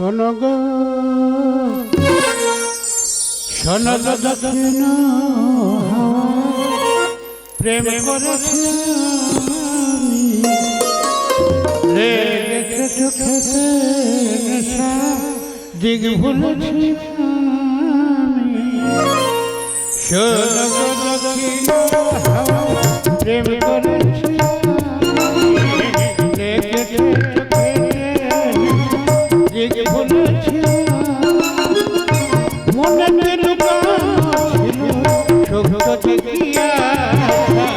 শোনো গো। শোনো দক্ষিণ। প্রেম করেছি। লেগেছে চোখেতে নেশা, দিক ভুলেছি শোনো দক্ষিণ। প্রেম করেছি সুখ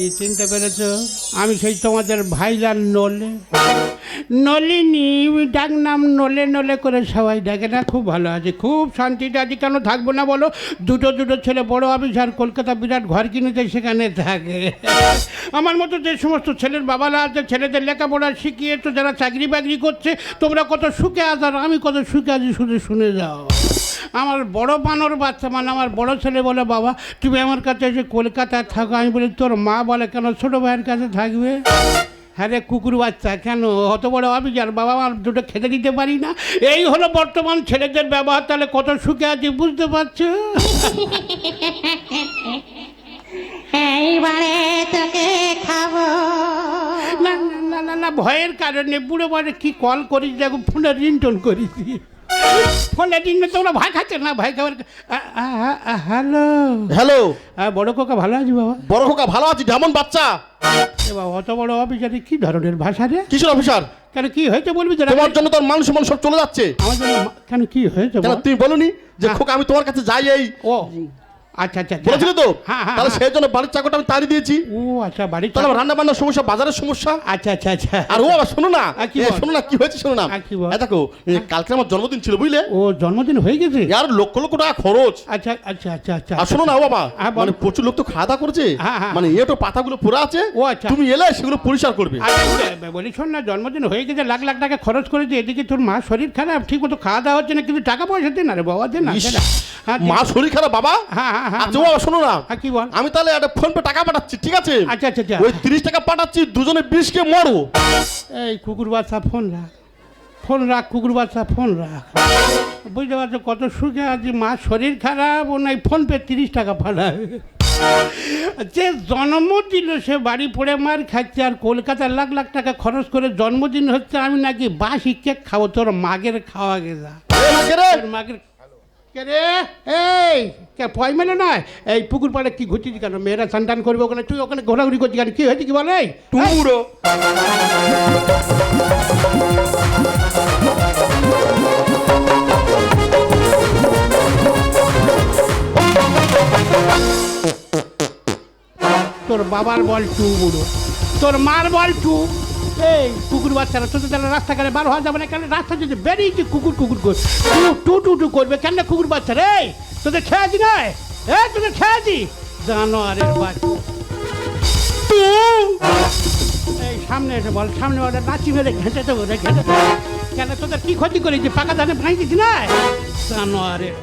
কি চিনতে পেরেছ? আমি সেই তোমাদের ভাইজান নলে। নলিনী ডাক নাম নলে নলে করে সবাই ডাকে না, খুব ভালো আছে, খুব শান্তিতে আছি। কেন থাকব না বলো? দুটো দুটো ছেলে, বড় অফিসার, কলকাতা বিরাট ঘর কিনেছে সেখানে থাকে। আমার মতো যে সমস্ত ছেলের বাবারা আছে, ছেলেদের লেখাপড়া শিখিয়ে তো যারা চাকরি বাকরি করছে, তোমরা কত সুখে আছো আর আমি কত সুখে আছি, শুধু শুনে যাও। আমার বড় বানর বাচ্চা মানে আমার বড় ছেলে বলে বাবা তুমি আমার কাছে এসে কলকাতায় থাকো। আমি বলি তোর মা বলে কেন ছোটো ভাইয়ের কাছে থাকবে? হ্যাঁ রে কুকুর বাচ্চা কেন? অত বড় অফিসার বাবা আমার দুটো খেতে দিতে পারি না। এই হলো বর্তমান ছেলেদের ব্যবহার তাহলে কত সুখে আছি বুঝতে পারছ? এইবারে তোকে খাব। না না না না না ভয়ের কারণে বুড়ো বড়ে কি কল করিস দেখো ফোনে রিংটোন করিস। ফোনে রিংটোন তোমরা ভয় খাচ্ছে না? ভয় খাবার হ্যালো। হ্যালো। হ্যাঁ বড় কোকা ভালো আছি বাবা? বড় কোকা ভালো আছি যেমন বাচ্চা। এ বাবা অত বড় অফিসারে কি ধরনের ভাষা রে? কিসের অফিসার? কেন কি হয়েছে বলবি তোমার জন্য তোর মানুষ মন সব চলে যাচ্ছে। আমার জন্য কেন কি হয়েছে? তুমি বলনি যে হ্যাঁ। খোকা আমি তোমার কাছে যাই এই। ও। আচ্ছা আচ্ছা আচ্ছা। বলেছিলে তো? হ্যাঁ হ্যাঁ তাহলে হ্যাঁ। সেই জন্য বাড়ির চাকরটা আমি তাড়ি দিয়েছি। ও আচ্ছা বাড়ি তাহলে রান্না বান্নার সমস্যা বাজারের সমস্যা। আচ্ছা আচ্ছা আচ্ছা। আর ও আবার শোনো না। কি শোনো না কি হয়েছে শোনো না। দেখো কালকে আমার জন্মদিন ছিল বুঝলে? ও জন্মদিন হয়ে গেছে? আর লক্ষ লক্ষ টাকা খরচ। আচ্ছা আচ্ছা আচ্ছা আচ্ছা। আর শোনো না ও বাবা মানে প্রচুর লোক তো খাওয়া দাওয়া করেছে। মানে এটো পাতাগুলো পড়ে আছে। ও আচ্ছা। তুমি এলে সেগুলো পরিষ্কার করবে। বলি শোন না জন্মদিন হয়ে গেছে লাখ লাখ টাকা খরচ করেছে এদিকে তোর মা শরীর খারাপ ঠিক মতো খাওয়া দাওয়া হচ্ছে না কিন্তু টাকা পয়সা দে না রে বাবা দে না। হ্যাঁ, মা শরীর খারাপ বাবা? হ্যাঁ হ্যাঁ হ্যাঁ আচ্ছা বাবা শোনো না। হ্যাঁ, কি বল? আমি তাহলে একটা ফোন পে টাকা পাঠাচ্ছি ঠিক আছে? আচ্ছা আচ্ছা আচ্ছা। ওই তিরিশ টাকা পাঠাচ্ছি দুজনে কে মরো। এই কুকুর বাচ্চা ফোন রাখ। ফোন রাখ কুকুর বাচ্চা ফোন রাখ। বুঝতে পারছ কত সুখে আছি? মা শরীর খারাপ ও নাই ফোন পে তিরিশ টাকা পাঠাবে। যে জন্ম দিল সে বাড়ি পড়ে মার খাচ্ছে আর কলকাতার লাখ লাখ টাকা খরচ করে জন্মদিন হচ্ছে আমি নাকি বাসি কেক খাব তোর মাগের খাওয়া গেছা মাগের কে রে? এই কে পয় মেলে নয় এই পুকুর পাড়ে কি ঘুরছিস কেন? মেয়েরা সন্তান করবে ওখানে তুই ওখানে ঘোরাঘুরি করছিস কেন? কি হয়েছে কি বলে? টুমুরো। তোর বাবার বল টু বুড়ো তোর মার বল টু এই কুকুর বাচ্চারা তোদের তাহলে রাস্তাঘাটে বার হওয়া যাবে না কেন? রাস্তা যদি বেরিয়েছি কুকুর কুকুর কর টু টু টু করবে কেন কুকুর বাচ্চা রে? তোদের খেয়াছি নয় এই, তোদের খেয়াছি জানোয়ারের বাচ্চা। এই, সামনে এসে বল, সামনে ওটা নাচি মেরে ঘেঁটে দেবো রে ঘেঁটে। কেন তোদের কি ক্ষতি করেছি? পাকা ধানে ভাঙি দিছি না জানোয়ারের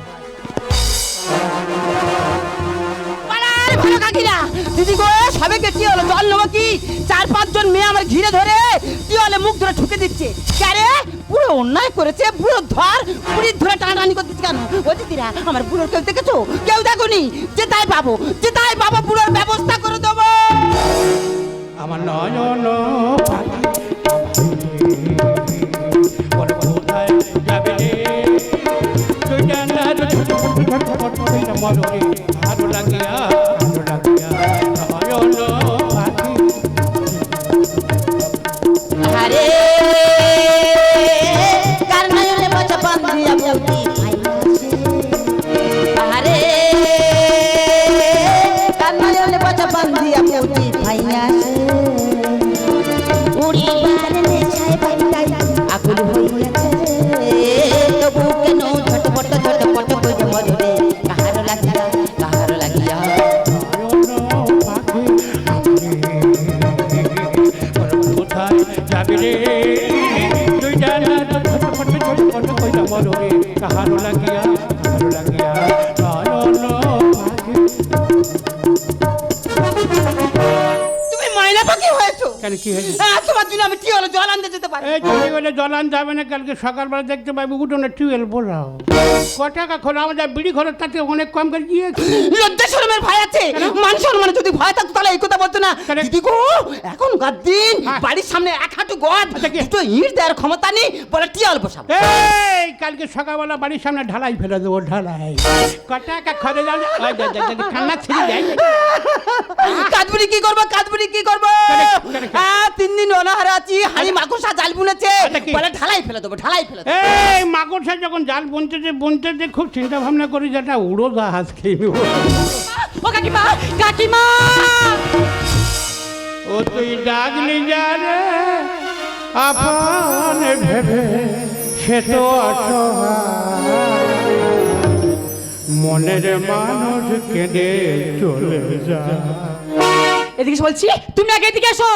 পাড়ার না দিদি গো সবাইকে কি হলো? জল নেব কি? চার পাঁচজন মেয়ে আমার ঘিরে ধরে কি হলে? মুখ ধরে ঠুকে দিচ্ছে। ক্যারে পুরো অন্যায় করেছে বুড়ো ধর। পুরীর ধরে টানাটানি করতেছে কেন? ও দিদিরা আমার বুড়োর কেউ দেখেছ? কেউ দেখোনি? যে তাই পাবো যে তাই পাবো বুড়োর ব্যবস্থা করে দেবো। আমার নয়ন রে কাহারো কি হয়েছে? হ্যাঁ, তোমার জন্য আমি কি হলো জল আনতে যেতে পারি। এই তুমি বলে জলান যাবে না কালকে সকালবেলা দেখতে পাবি উঠোনে টিউবওয়েল বোঝাও ক টাকা খোলা আমাদের বিড়ি খরচ তাতে অনেক কম করে দিয়েছি। লজ্জা শরমের ভয় আছে। মান সম্মানে যদি ভয় থাকতো তাহলে এই কথা বলতো না। দিদি গো এখনকার দিন হ্যাঁ। বাড়ির সামনে এক হাঁটু গদ আচ্ছা, দুটো ইট দেওয়ার ক্ষমতা নেই বলে টিয়াল বসাবো। এই কালকে সকালবেলা বাড়ির সামনে ঢালাই ফেলে দেবো ঢালাই। ক টাকা খরচ কান্না ছিঁড়ে যায়। কাজবুড়ি কি করব কাজবুড়ি কি করব? তিন দিন অনাহারে আছি হাড়ি মাকুসা জাল বুনেছে। আচ্ছা, কি? বলে ঢালাই ফেলে দেবো ঢালাই ফেলে দেবো। এই মাকড়সা যখন জাল বুনতেছে বুনতেছে খুব চিন্তা ভাবনা করি যেটা উড়ো জাহাজ খেয়ে নেব। ও কাকিমা কাকিমা! ও তুই ডাকলি যারে আপন ভেবে সে তো অসহায়। মনের মানুষ কেঁদে চলে যায়। এদিকে বলছি তুমি আগে এদিকে এসো।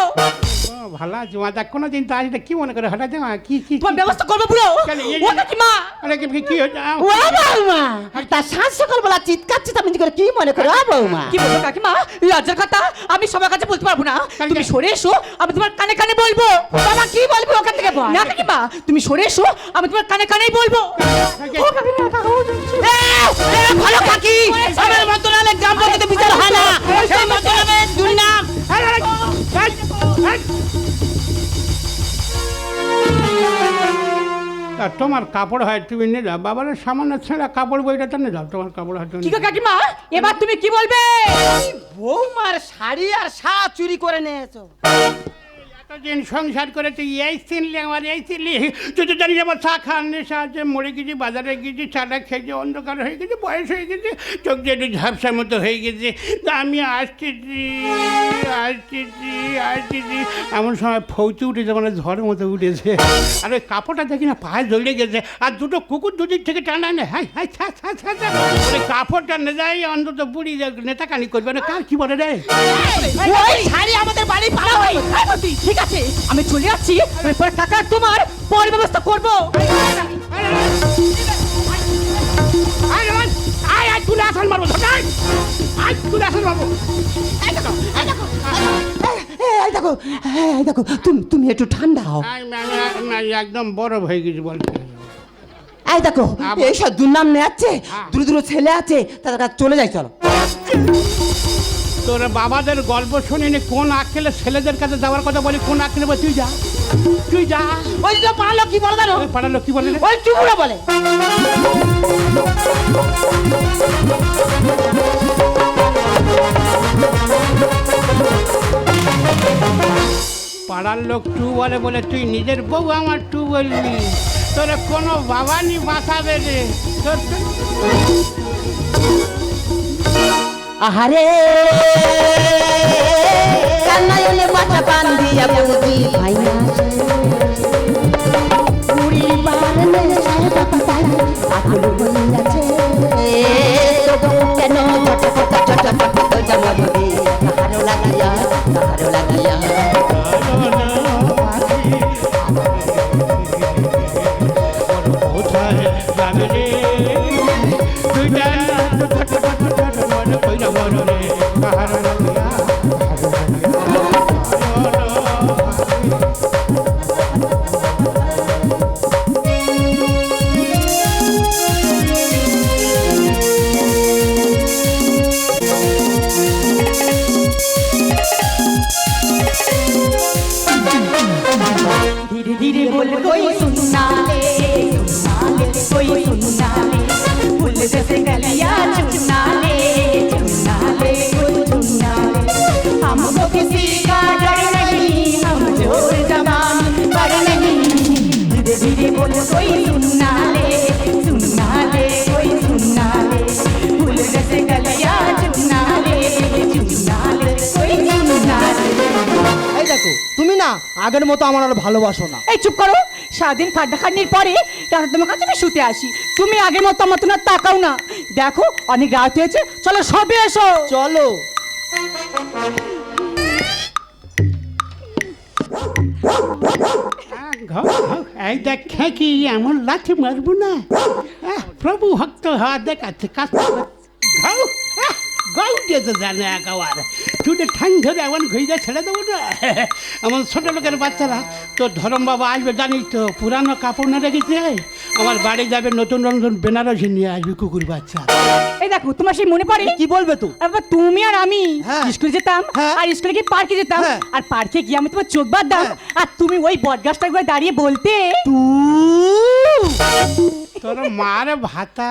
ভালো আছে মা দেখ কোনো দিন তো আসলে কি মনে করে হঠাৎ মা কি কি তোমার ব্যবস্থা করব বুড়ো কেন, এই ও যে- কাকিমা আরে কি কি ও বৌমা তার সাত সকালবেলা চিৎকার চিতামিতি করে কি মনে করো ও বৌমা? কি বলব কাকিমা? লজ্জার কথা আমি সবার কাছে বলতে পারব না। তুমি সরে এসো আমি তোমার কানে কানে বলব। বাবা কি বলবি ওখান থেকে বল? না কাকিমা তুমি সরে এসো আমি তোমার কানে কানেই বলব। ও কাকিমা ভালো কাকি। আমার মতো নালে গ্রাম পঞ্চায়েতে বিচার হয় না। সেই মতো তা তোমার কাপড় হয় তুমি নিয়ে যাও। বাবার সামান্য ছেঁড়া কাপড় বইটা তো নিয়ে যাও। তোমার কাপড় হয় তুমি কাকিমা? এবার তুমি কি বলবে? বৌমার শাড়ি আর সা চুরি করে নিয়েছো। এতদিন সংসার করে তুই এই চিনলি আমার এই চিনলি তুই তো জানিস আমার চা নেশা আছে মরে গেছি বাজারে গেছি চাটা খেয়েছি অন্ধকার হয়ে গেছে বয়স হয়ে গেছে চোখ দিয়ে একটু ঝাপসার মতো হয়ে গেছে তা আমি আসতেছি আসতেছি আসতেছি এমন সময় ফৌচি উঠেছে মানে ঝড়ের মতো উঠেছে আর ওই কাপড়টা দেখি না পায়ে জড়িয়ে গেছে আর দুটো কুকুর দুদিক থেকে টানা নেয় হাই হাই ছা ছা ছা ছা ওই কাপড়টা নে যায় অন্তত বুড়ি নেতা কানি করবে না কার কি বলে রে ওই আমাদের বাড়ি ভালো হয় ঠিক আছে আমি চলে যাচ্ছি। টাকা তোমার পর ব্যবস্থা করব। আয় আয় আয় আয় তুলে আসল মারবো আয় আয় তুলে আসল মারবো। এই দেখো এই দেখো। এই দেখো এই দেখো তুমি তুমি একটু ঠান্ডা হও। একদম বরফ হয়ে গেছি বলতে এই দেখো এইসব দুর্নাম নেয়াচ্ছে হ্যাঁ। দূর দূর ছেলে আছে তাদের কাছে চলে যাই চলো। তোর বাবাদের গল্প শুনিনি কোন আক্কেলে ছেলেদের কাছে যাওয়ার কথা বলি কোন আক্কেলে বলে তুই যা তুই যা। ওই যে পারল কি বলো জানো? ওই পাড়ার লোক কি বলে? ওই চুমুড়া বলে। পাড়ার লোক টু বলে বলে তুই নিজের বউ আমার টু বলবি তোর কোনো বাবা নি বাঁচাবে রে। তোর আহারে। কান্নায়নে মাথা পান দিয়া বুঝি ভাই না মুড়ি পারনে সাহেবা পাতায় আকুল হইয়াছে তবু কেন ছোট ছোট ছোট ছোট জন্মভূমি কাহারো লাগাইয়া কাহারো না আগের মতো আমার আর ভালোবাসো না। এই চুপ করো সারাদিন খাড্ডা খাটনির পরে রাতে তোমার কাছে আমি শুতে আসি। তুমি আগের মতো আমার তোমার তাকাও না। দেখো অনেক রাত হয়েছে চলো সবে এসো। চলো। এই দেখ কি এমন লাঠি মারবো না? প্রভু ভক্ত হওয়া দেখাচ্ছে কাজ ঘাও আহ, গাউ দিয়ে তো জানে একেবারে। চুটে ঠাং ধরে এমন ঘুরে ছেড়ে দেবো না? আমার ছোট লোকের বাচ্চারা তো ধরম বাবা আসবে জানিস তো পুরানো কাপড় না রেখেছে? আমার বাড়ি যাবে নতুন নতুন বেনারসি নিয়ে আসবে কুকুর বাচ্চা। এই দেখো তোমার সেই মনে পড়ে? কি বলবে তো? আবার তুমি আর আমি হ্যাঁ। স্কুলে যেতাম হ্যাঁ। আর স্কুলে গিয়ে পার্কে যেতাম হ্যাঁ। আর পার্কে গিয়ে আমি তোমার চোখ বাঁধতাম আর তুমি ওই বটগাছটার করে দাঁড়িয়ে বলতে। তোর মার ভাতা।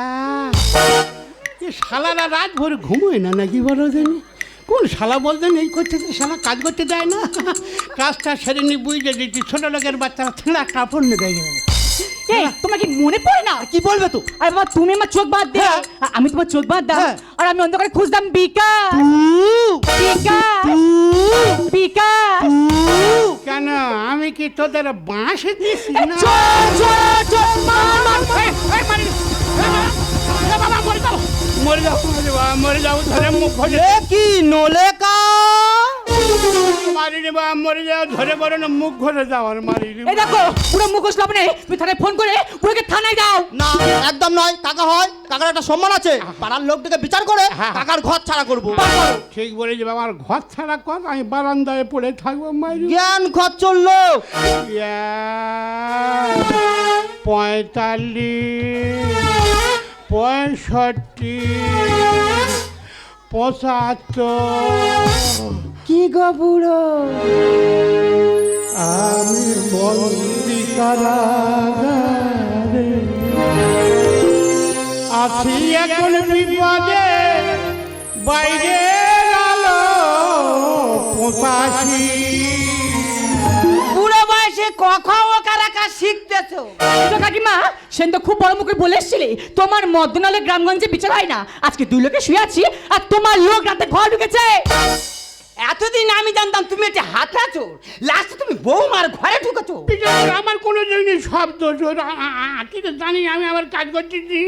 এ শালারা রাত ভোর ঘুমোয় না নাকি বলো জানি? কোন শালা বলতেন এই করতে তো শালা কাজ করতে দেয় না। কাজটা সেরে নি বুঝে দিচ্ছি ছোট লোকের বাচ্চারা ছেঁড়া কাপড় নিয়ে দেয় এই তোমার কি মনে পড়ে না? কি বলবে তো? আরে বাবা তুমি আমার চোখ বাদ দে হ্যাঁ। আমি তোমার চোখ বাদ দাম হ্যাঁ। আর আমি অন্ধকারে খুঁজতাম বিকাশ বিকাশ বিকাশ কেন? আমি কি তোদের বাঁশে দিছি না? বাবা, এ বাবা, মরে যাও মরে যাও মরে যাও যাও ধরে মুখ কি নলেকা মারি নে বাবা মরে যাও ধরে বলো না মুখ ঘরে যাও আর মারি নে এই দেখো পুরো মুখোশ লাবনে তুমি থানায় ফোন করে পুরোকে থানায় দাও না। একদম নয় কাকা হয় কাকার একটা সম্মান আছে। পাড়ার লোকটাকে বিচার করে হ্যাঁ। কাকার ঘর ছাড়া করব। ঠিক বলে যে বাবা আমার ঘর ছাড়া কর আমি বারান্দায় পড়ে থাকব মাইরি। জ্ঞান ঘর চলল পঁয়তাল্লিশ। পঁয়ষট্টি পঁচাত্তর। কি গো বুড়ো? আমি বন্দি কারাগারে আছি এখন বিপদে বাইরে আলো পঁচাশি বুড়ো বয়সে কখন শিখতেছো? তো কাকিমা সেন তো খুব বড় মুখে বলে এসছিলে, তোমার মদনালে গ্রামগঞ্জে বিচার হয় না। আজকে দুই লোকে শুয়ে আছি আর তোমার লোক রাতে ঘর ঢুকেছে। এতদিন আমি জানতাম তুমি একটা হাতরা চোর। লাস্টে তুমি বৌমার ঘরে ঢুকেছো। আমার কোনো জিনিস শব্দ জোর কিন্তু জানি আমি আমার কাজ করতেছি।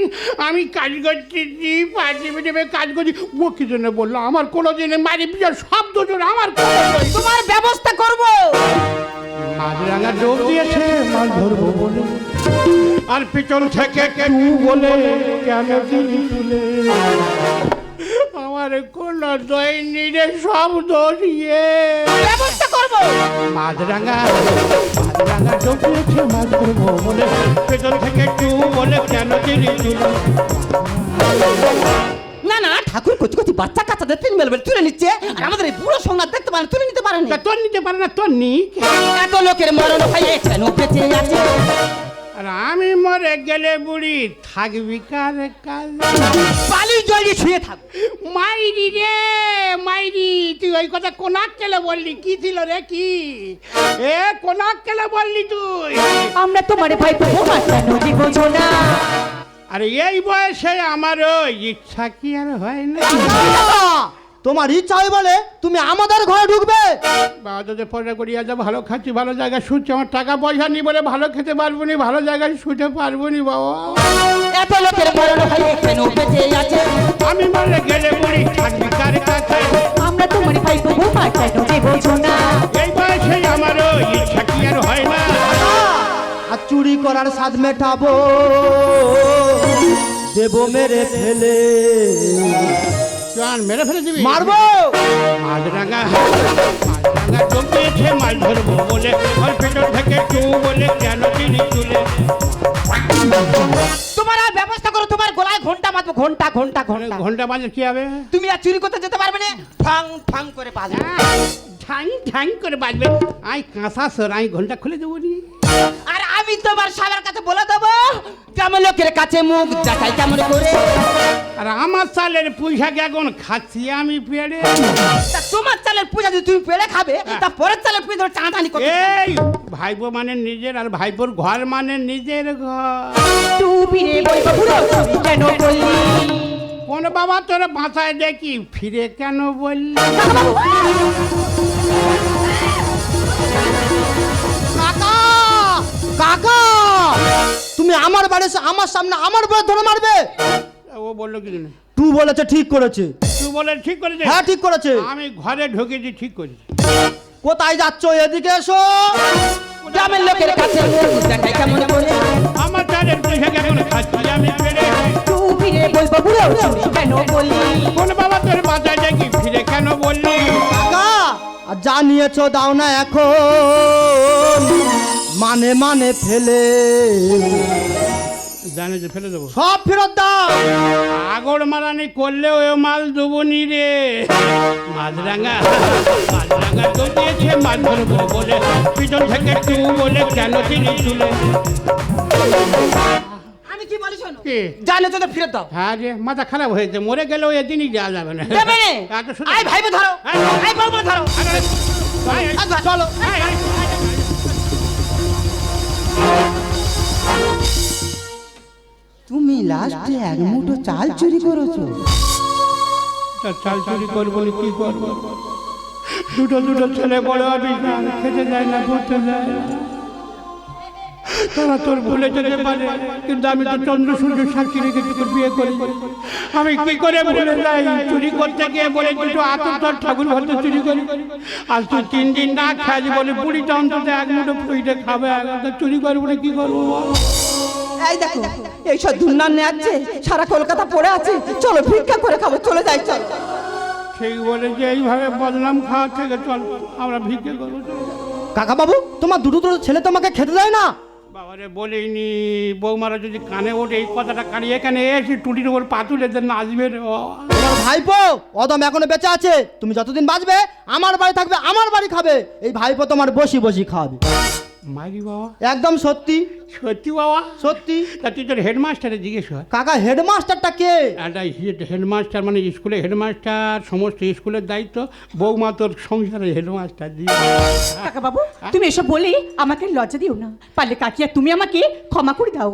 আমি কাজ করতেছি পার্টি মিটিমে কাজ করছি। ও কি জন্য বলল? আমার কোনো দিনে মারি পিছনে শব্দ জোর আমার তোমার ব্যবস্থা করব। মাছরাঙা ডোব দিয়েছে মাছ ধরবো বলে। আর পিছন থেকে টু বলে কেন দিলি তুলে? আমার কোন দৈনিরে সব দিয়ে। ব্যবস্থা করব। মাছরাঙা মাছরাঙা ডোব মাছ ধরবো বলে পেছন থেকে টু বলে কেন দিলি না না ঠাকুর কচি কচি বাচ্চা কাচ্চাদের তিন বেলা বেলা তুলে নিচ্ছে। আর আমাদের এই বুড়ো সোমনাথ দেখতে পারে তুলে নিতে পারে তা তোর নিতে পারে না তোর নিক। এত লোকের মরণ হয়ে কেন বেঁচে আছে। আর আমি মরে গেলে বুড়ি থাকবি কার কাল? পালি জড়িয়ে শুয়ে থাক। মাইরি রে মাইরি তুই ওই কথা কোনাক কেলে বললি? কি ছিল রে কি? এ কোনাক কেলে বললি তুই? আমরা তোমার ভাই কেন দিব না আরে এই বয়সে আমার ওই ইচ্ছা কি আর হয় না? তোমার ইচ্ছা হয় বলে তুমি আমাদের ঘরে ঢুকবে। বাবা তোদের পয়সা করি আজ ভালো খাচ্ছি ভালো জায়গায় শুচ্ছি আমার টাকা পয়সা নি বলে ভালো খেতে পারব নি ভালো জায়গায় শুতে পারব নি বাবা। এত লোকের মরণ হয়ে কেন বেঁচে আছে? আমি মরে গেলে বুড়ি থাকবি কার কাছে? আমরা তোমার ভাই কেন দিব না। এই বয়সে আমার ওই ইচ্ছা কি আর হয় না? আর চুরি করার স্বাদ মেটাবো দেবো মেরে ফেলে। চল মেরে ফেলে দিবি? মারবো! মাছরাঙা মাছরাঙা জমিয়েছে মাছ ধরবো বলে ওর থেকে টু বলে কেন তিনি তুলে? তোমার আর ব্যবস্থা করো তোমার গলায় ঘণ্টা মারবো ঘণ্টা ঘণ্টা ঘণ্টা। ঘণ্টা বাজে কি হবে? তুমি আর চুরি করতে যেতে পারবে না ঠাং ঠাং করে বাজবে ঠাং ঠাং করে বাজবে আই কাঁচা সর আই ঘণ্টা খুলে দেবো নি। আর আমি তোমার সবার কাছে বলে দেবো কেমন লোকের কাছে মুখ দেখাই কেমন করে। আর আমার চালের পয়সা এখন খাচ্ছি আমি পেড়ে। তা তোমার চালের পূজা যদি তুমি পেলে খাবে তা পরের চালের পূজা ধরে টানাটানি করতে এই ভাইপো মানে নিজের আর ভাইপোর ঘর মানে নিজের ঘর। তুমি রে বুড়ো তুমি কেন বললি? কোন বাবা তোর বাঁচায় দেখি ফিরে কেন বললি? কাকা তুমি আমার বাড়ি এসে আমার সামনে আমার বলে ধরে মারবে? ও বলল কি জানি? টু বলেছে ঠিক করেছে। তুই বলে ঠিক করেছে? হ্যাঁ ঠিক করেছে। আমি ঘরে ঢুকেছি ঠিক করেছি। কোথায় যাচ্ছ এদিকে এসো? গ্রামের লোকের কাছে দেখাই কেমন করে আমার চালের পয়সা কেমন খাচ্ছি আমি ফিরে বলব বুড়ো কেন বলি কোন বাবা তোর বাজার দেখি ফিরে কেন বললি? কাকা আর যা নিয়েছো দাও না এখন। মানে মানে ফেলে। জানে যে ফেলে দেবো। সব ফেরত দাও। আগড় মারানি করলে এ মাল দেবনি রে। মাছরাঙা মাছরাঙা তো দিয়েছে মাছ ধরবো বলে পিছন থেকে তু বলে কেন তিনি তুলে? আমি কি বলি শোনো? কি? জানে তো ফিরে দাও। হ্যাঁ রে মাথা খারাপ হয়েছে মরে গেলেও এদিনই যাওয়া যাবে না। দেবে আই ভাইবে ধরো। হ্যাঁ। আই বলব ধরো। আরে, চলো। লাস্টে এক মুঠো চাল চুরি করেছ। চাল চুরি করব কি করব? দুটো দুটো ছেলে বড় আবি, খেতে যায় না যায় তারা তোর ভুলে যেতে পারে, কিন্তু আমি তো চন্দ্র সূর্য সাক্ষী রেখে তোকে বিয়ে করি। আমি কি করে ভুলে যাই? চুরি করতে গিয়ে বলে দুটো আতর তোর ঠাকুর ঘরতে চুরি করি। আজ তুই তিন দিন না খাস বলে বুড়িটা অন্তত এক মুঠো ফুইটে খাবে চুরি করব কি করব বল? এই দেখো এইসব দুর্নাম আছে সারা কলকাতা পড়ে আছে চলো ভিক্ষা করে খাব চলে যাই চল। ঠিক বলে যে এইভাবে বদনাম খাওয়া থেকে চল আমরা ভিক্ষে করব কাকা বাবু তোমার দুটো দুটো ছেলে তোমাকে খেতে দেয় না? বাবারে বলিনি বৌমারা যদি কানে ওঠে এই কথাটা কানে এখানে এসে টুটির উপর পা তুলে দেন নাচবে রে ও। ভাইপো অদম এখনও বেঁচে আছে তুমি যতদিন বাঁচবে আমার বাড়ি থাকবে আমার বাড়ি খাবে। এই ভাইপো তোমার বসি বসি খাওয়াবে। মারি বাবা? একদম সত্যি। সত্যি বাবা? সত্যি। তা তুই তোর হেডমাস্টারে জিজ্ঞেস কর। কাকা হেডমাস্টারটা কে? একটা হেডমাস্টার মানে স্কুলে হেডমাস্টার সমস্ত স্কুলের দায়িত্ব। বৌমা তোর সংসারে হেডমাস্টার দিয়ে কাকা বাবু তুমি এসব বলে আমাকে লজ্জা দিও না। পারলে কাকিয়া তুমি আমাকে ক্ষমা করে দাও।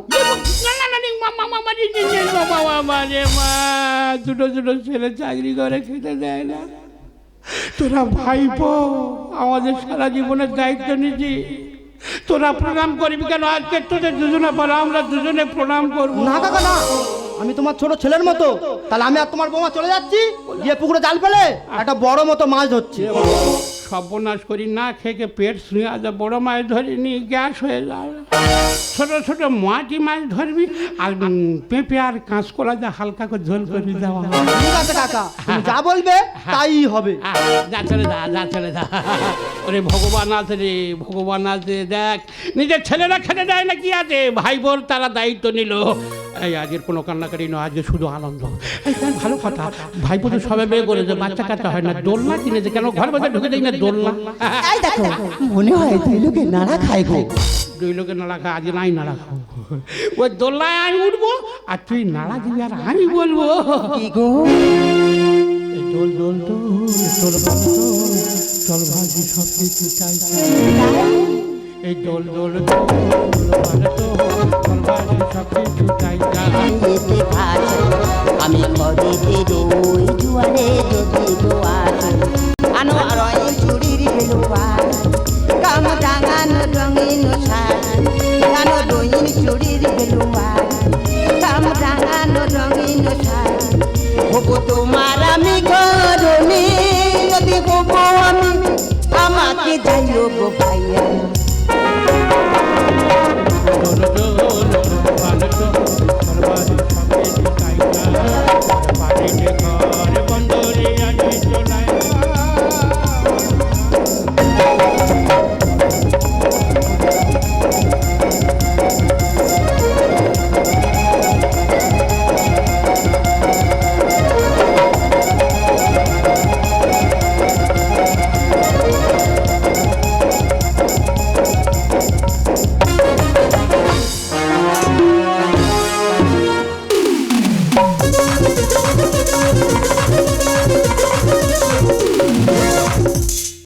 না না না মা মা মা বাবা বাবা দুটো দুটো ছেলে চাকরি করে খেতে দেয় না। তোরা ভাইপো আমাদের সারা জীবনের দায়িত্ব নিয়েছি তোরা প্রণাম করবি কেন? আজকে তোদের দুজনে বলো আমরা দুজনে প্রণাম করব। না কাকা না আমি তোমার ছোট ছেলের মতো। তাহলে আমি আর তোমার বৌমা চলে যাচ্ছি? গিয়ে পুকুরে জাল ফেলে? একটা বড় মতো মাছ ধরছি। সর্বনাশ করি না খেয়ে পেট শুয়ে আজ বড় মাছ ধরিনি গ্যাস হয়ে যায়। ছোট ছোট মাটি মাছ ধরবি আর পেঁপে আর কাঁচকলা যা হালকা করে ঝোল করবি দেওয়া ঠিক আছে কাকা তুমি যা বলবে তাই হবে। যা চলে যা যা চলে যা ওরে ভগবান আছে রে ভগবান আছে দেখ। নিজের ছেলেরা খেতে দেয় না কি আছে? ভাই বোন তারা দায়িত্ব নিল। এই আজকের কোনো কান্নাকারি নয় আজকে শুধু আনন্দ। এই ভালো কথা। ভাই বোন সবাই বের করেছে বাচ্চা কাচ্চা হয় না দোলনা কিনেছে কেন? ঘর বাজার ঢুকে দেয় না দোলনা? এই দেখো মনে হয় দুই লোকে নাড়া খাই গো। দুই লোকের নাড়া খা আজ নাই নাড়া খাও ওই দোলনায় আমি উঠবো আর তুই নাড়া দিবি আর আমি বলব। কি গো? এই দোল দোল দোল ভালো চল ভাজি সব কিছু চাই? এই দোল দোল দোল ভালো ভাজি সব কিছু চাই আমি কবে রই জুয়ারে যদি দোয়ার